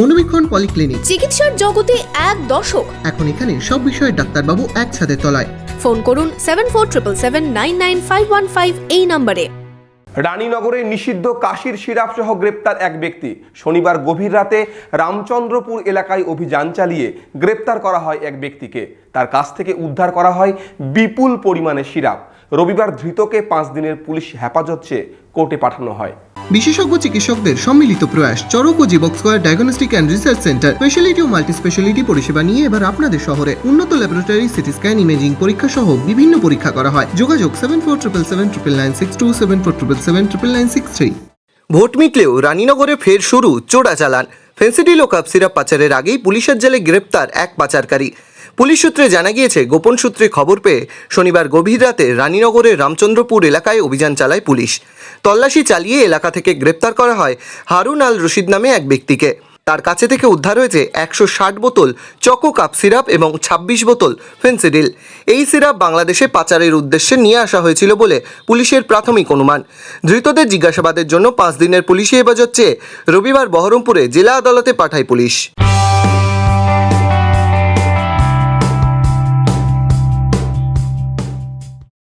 মনোবীক্ষণ polyclinic. চিকিৎসার জগতে এক দশক এখন এখানে সব বিষয়ে ডাক্তারবাবু এক ছাদের তলায়। ফোন করুন seven four triple seven nine nine five one five এই নম্বরে। রানীনগরে নিষিদ্ধ কাশির সিরাপ সহ গ্রেপ্তার এক ব্যক্তি। শনিবার গভীর রাতে রামচন্দ্রপুর এলাকায় অভিযান চালিয়ে গ্রেপ্তার করা হয় এক ব্যক্তিকে। তার কাছ থেকে উদ্ধার করা হয় বিপুল পরিমাণে সিরাপ রবিবার ধৃতকে পাঁচ দিনের পুলিশ হেফাজত চেয়ে কোর্টে পাঠানো হয়। বিশেষজ্ঞ চিকিৎসকদের সম্মিলিত প্রয়াস, চরক ও Jibak square diagnostic and research centre, speciality O multi speciality পরিষেবা নিয়ে এবার আপনাদের শহরে উন্নত ল্যাবরেটরি, সিটি স্ক্যান, ইমেজিং পরীক্ষা সহ বিভিন্ন পরীক্ষা করা হয়। যোগাযোগ seven four triple seven triple nine six two seven four triple seven triple nine six three vote মিটলেও রানীনগরে ফের শুরু চোরা চালান ফেন্সিডিল ও কাপ সিরাপ পাচারের আগেই পুলিশের জেলে গ্রেপ্তার এক পাচারকারী। পুলিশ সূত্রে জানা গিয়েছে, গোপন সূত্রে খবর পেয়ে শনিবার গভীর রাতে রানীনগরের রামচন্দ্রপুর এলাকায় অভিযান চালায় পুলিশ। তল্লাশি চালিয়ে এলাকা থেকে গ্রেপ্তার করা হয় হারুন আল রশিদ নামে এক ব্যক্তিকে। তার কাছে থেকে উদ্ধার হয়েছে একশো ষাট বোতল চকো কাপ সিরাপ এবং ছাব্বিশ বোতল ফেন্সিডিল। এই সিরাপ বাংলাদেশে পাচারের উদ্দেশ্যে নিয়ে আসা হয়েছিল বলে পুলিশের প্রাথমিক অনুমান। ধৃতদের জিজ্ঞাসাবাদের জন্য পাঁচ দিনের পুলিশি হেফাজত চেয়ে রবিবার বহরমপুরে জেলা আদালতে পাঠায় পুলিশ।